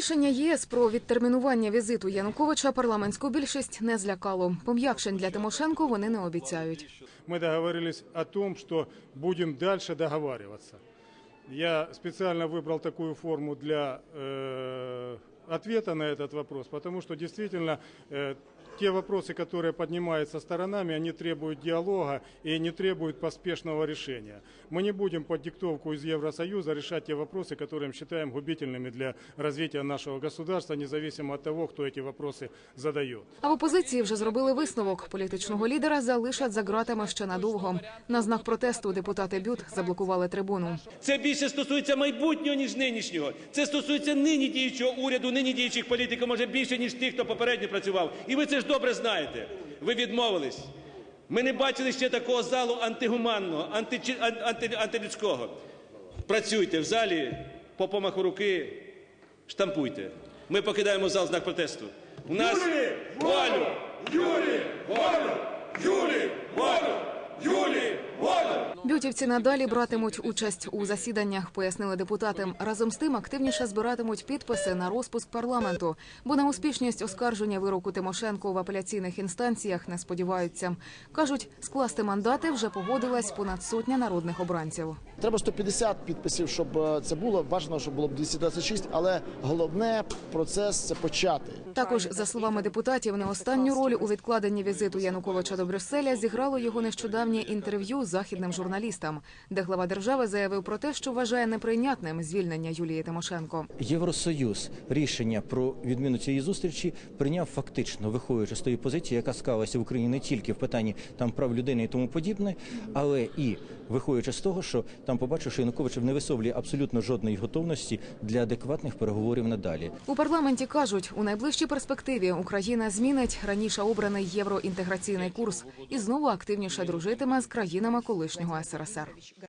Рішення ЄС про відтермінування візиту Януковича парламентську більшість не злякало. Пом'якшень для Тимошенко вони не обіцяють. Мы договорились о том, что будем дальше договариваться. Я специально выбрал такую форму для э, ответа на этот вопрос, потому что действительно э, те вопросы, которые поднимаются сторонами, они требуют диалога и не требуют поспешного решения. Мы не будем под диктовку из Евросоюза решать те вопросы, которые мы считаем губительными для развития нашего государства, независимо от того, кто эти вопросы задает. А в опозиції вже зробили висновок. Політичного лідера залишать за ґратами ще надовго. На знак протесту депутати БЮТ заблокували трибуну. Це більше стосується майбутнього, ніж нинішнього. Це стосується нині діючого уряду, нині діючих політиків, може більше, ніж тих, хто попередньо працював. І ви це ж добре знаєте. Ви відмовились. Ми не бачили ще такого залу антигуманного, античи- ан- анти, антилюдського. Працюйте в залі, по помаху руки, штампуйте. Ми покидаємо зал знак протесту. У нас волю! Юрій! Волю! Юрій! Волю! Юрій! Волю! Бютівці надалі братимуть участь у засіданнях, пояснили депутати. Разом з тим активніше збиратимуть підписи на розпуск парламенту, бо на успішність оскарження вироку Тимошенко в апеляційних інстанціях не сподіваються. кажуть, скласти мандати вже погодилась понад сотня народних обранців. Треба 150 підписів, щоб е, це було. Бажано, щоб було б 226, але головне процес це почати. Також, за словами депутатів, не останню роль у відкладенні візиту Януковича до Брюсселя зіграло його нещодавнє інтерв'ю західним журналістам, де глава держави заявив про те, що вважає неприйнятним звільнення Юлії Тимошенко. Євросоюз рішення про відміну цієї зустрічі прийняв фактично, виходячи з тої позиції, яка склалася в Україні не тільки в питанні там прав людини і тому подібне, але і виходячи з того, що там побачив, що Янукович не висовлює абсолютно жодної готовності для адекватних переговорів надалі. У парламенті кажуть, у найближчій перспективі Україна змінить раніше обраний євроінтеграційний курс і знову активніше дружитиме з країнами колишнього СРСР.